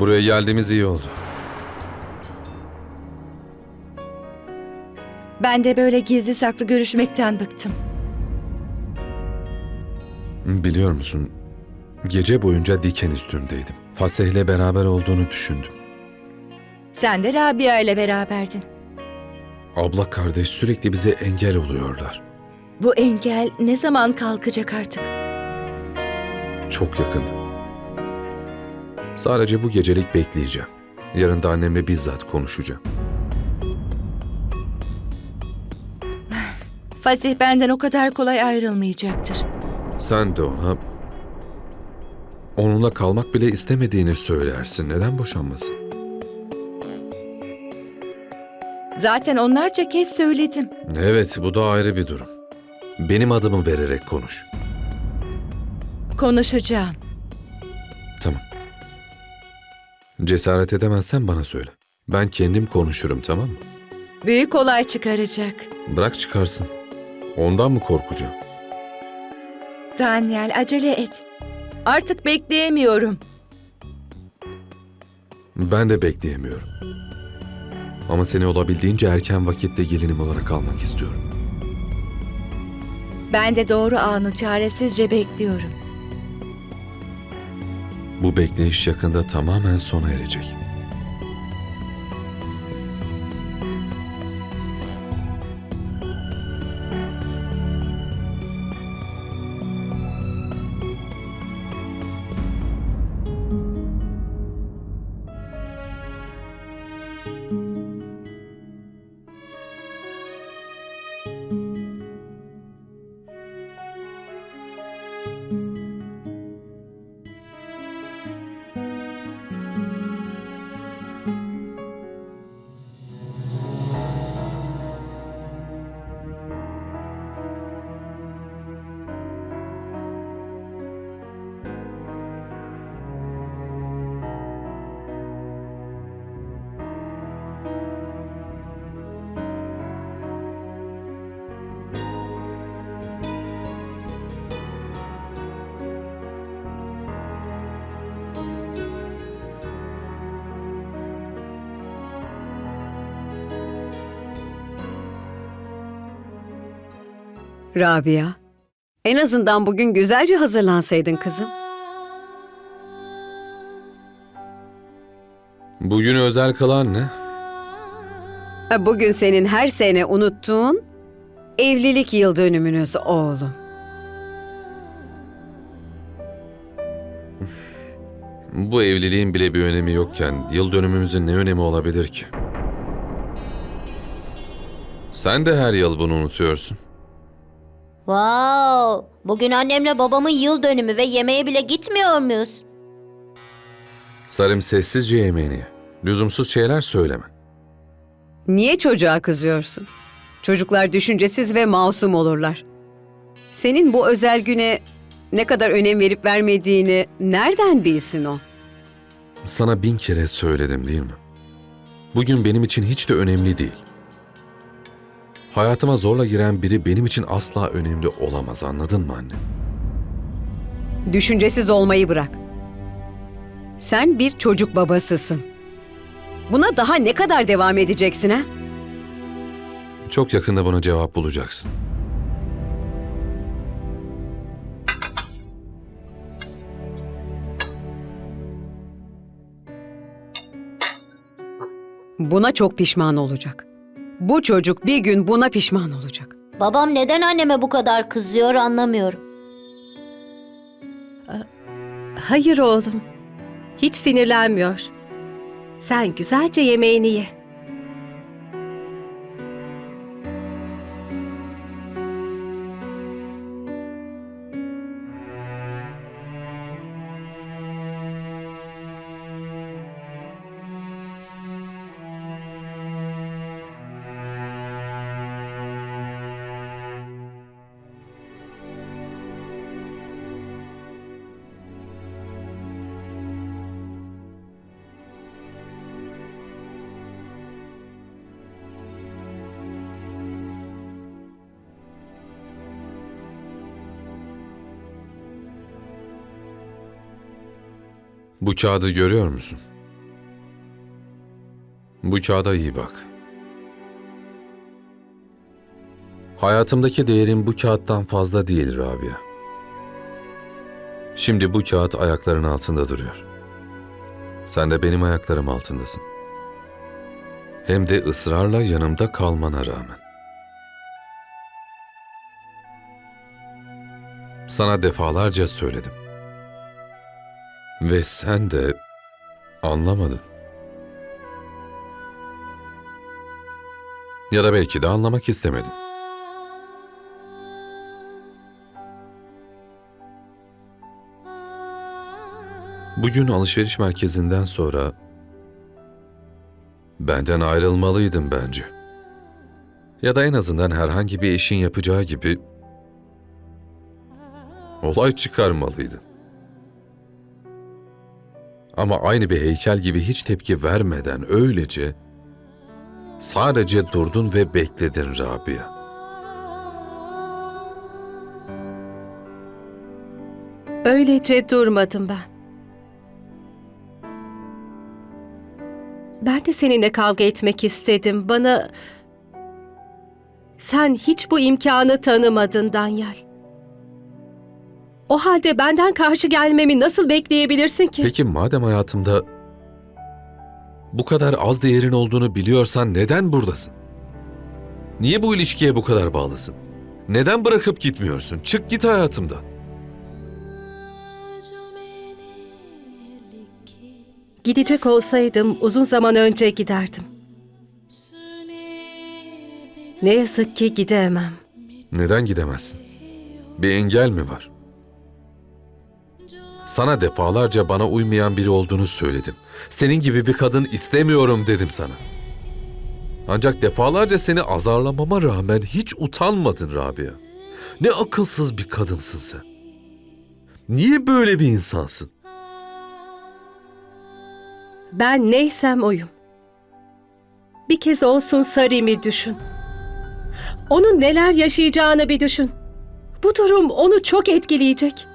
Buraya geldiğimiz iyi oldu. Ben de böyle gizli saklı görüşmekten bıktım. Biliyor musun? Gece boyunca diken üstündeydim. Faseh'le beraber olduğunu düşündüm. Sen de Rabia ile beraberdin. Abla kardeş sürekli bize engel oluyorlar. Bu engel ne zaman kalkacak artık? Çok yakın. Sadece bu gecelik bekleyeceğim. Yarın da annemle bizzat konuşacağım. Fasih benden o kadar kolay ayrılmayacaktır. Sen de ona onunla kalmak bile istemediğini söylersin. Neden boşanmasın? Zaten onlarca kez söyledim. Evet, bu da ayrı bir durum. Benim adımı vererek konuş. Konuşacağım. Cesaret edemezsen bana söyle. Ben kendim konuşurum tamam mı? Büyük olay çıkaracak. Bırak çıkarsın. Ondan mı korkacağım? Daniel acele et. Artık bekleyemiyorum. Ben de bekleyemiyorum. Ama seni olabildiğince erken vakitte gelinim olarak almak istiyorum. Ben de doğru anı çaresizce bekliyorum. Bu bekleyiş yakında tamamen sona erecek. Rabia, en azından bugün güzelce hazırlansaydın kızım. Bugün özel kılan ne? Bugün senin her sene unuttuğun evlilik yıl dönümünüz oğlum. Bu evliliğin bile bir önemi yokken yıl dönümümüzün ne önemi olabilir ki? Sen de her yıl bunu unutuyorsun. Wow! Bugün annemle babamın yıl dönümü ve yemeğe bile gitmiyor muyuz? Salim sessizce yemeğini ye. Lüzumsuz şeyler söyleme. Niye çocuğa kızıyorsun? Çocuklar düşüncesiz ve masum olurlar. Senin bu özel güne ne kadar önem verip vermediğini nereden bilsin o? Sana bin kere söyledim değil mi? Bugün benim için hiç de önemli değil. Hayatıma zorla giren biri benim için asla önemli olamaz anladın mı anne? Düşüncesiz olmayı bırak. Sen bir çocuk babasısın. Buna daha ne kadar devam edeceksin ha? Çok yakında buna cevap bulacaksın. Buna çok pişman olacak. Bu çocuk bir gün buna pişman olacak. Babam neden anneme bu kadar kızıyor anlamıyorum. Hayır oğlum. Hiç sinirlenmiyor. Sen güzelce yemeğini ye. Bu kağıdı görüyor musun? Bu kağıda iyi bak. Hayatımdaki değerim bu kağıttan fazla değil Rabia. Şimdi bu kağıt ayakların altında duruyor. Sen de benim ayaklarım altındasın. Hem de ısrarla yanımda kalmana rağmen. Sana defalarca söyledim. Ve sen de anlamadın. Ya da belki de anlamak istemedin. Bugün alışveriş merkezinden sonra benden ayrılmalıydın bence. Ya da en azından herhangi bir eşin yapacağı gibi olay çıkarmalıydın. Ama aynı bir heykel gibi hiç tepki vermeden öylece sadece durdun ve bekledin Rabia. Öylece durmadım ben. Ben de seninle kavga etmek istedim. Bana... Sen hiç bu imkanı tanımadın Danyal. O halde benden karşı gelmemi nasıl bekleyebilirsin ki? Peki madem hayatımda bu kadar az değerin olduğunu biliyorsan neden buradasın? Niye bu ilişkiye bu kadar bağlısın? Neden bırakıp gitmiyorsun? Çık git hayatımdan. Gidecek olsaydım uzun zaman önce giderdim. Ne yazık ki gidemem. Neden gidemezsin? Bir engel mi var? Sana defalarca bana uymayan biri olduğunu söyledim. Senin gibi bir kadın istemiyorum dedim sana. Ancak defalarca seni azarlamama rağmen hiç utanmadın Rabia. Ne akılsız bir kadınsın sen. Niye böyle bir insansın? Ben neysem oyum. Bir kez olsun Sarim'i düşün. Onun neler yaşayacağını bir düşün. Bu durum onu çok etkileyecek.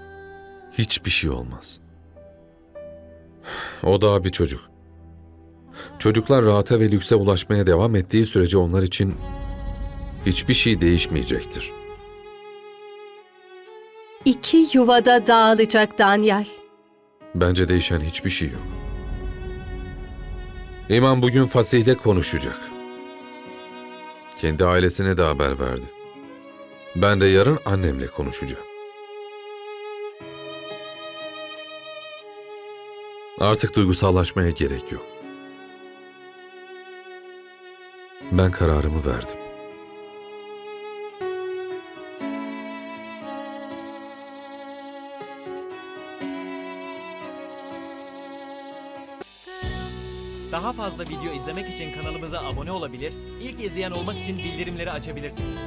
Hiçbir şey olmaz. O daha bir çocuk. Çocuklar rahata ve lükse ulaşmaya devam ettiği sürece onlar için hiçbir şey değişmeyecektir. İki yuvada dağılacak Danyal. Bence değişen hiçbir şey yok. İmam bugün Fasih'le konuşacak. Kendi ailesine de haber verdi. Ben de yarın annemle konuşacağım. Artık duygusallaşmaya gerek yok. Ben kararımı verdim. Daha fazla video izlemek için kanalımıza abone olabilir, ilk izleyen olmak için bildirimleri açabilirsiniz.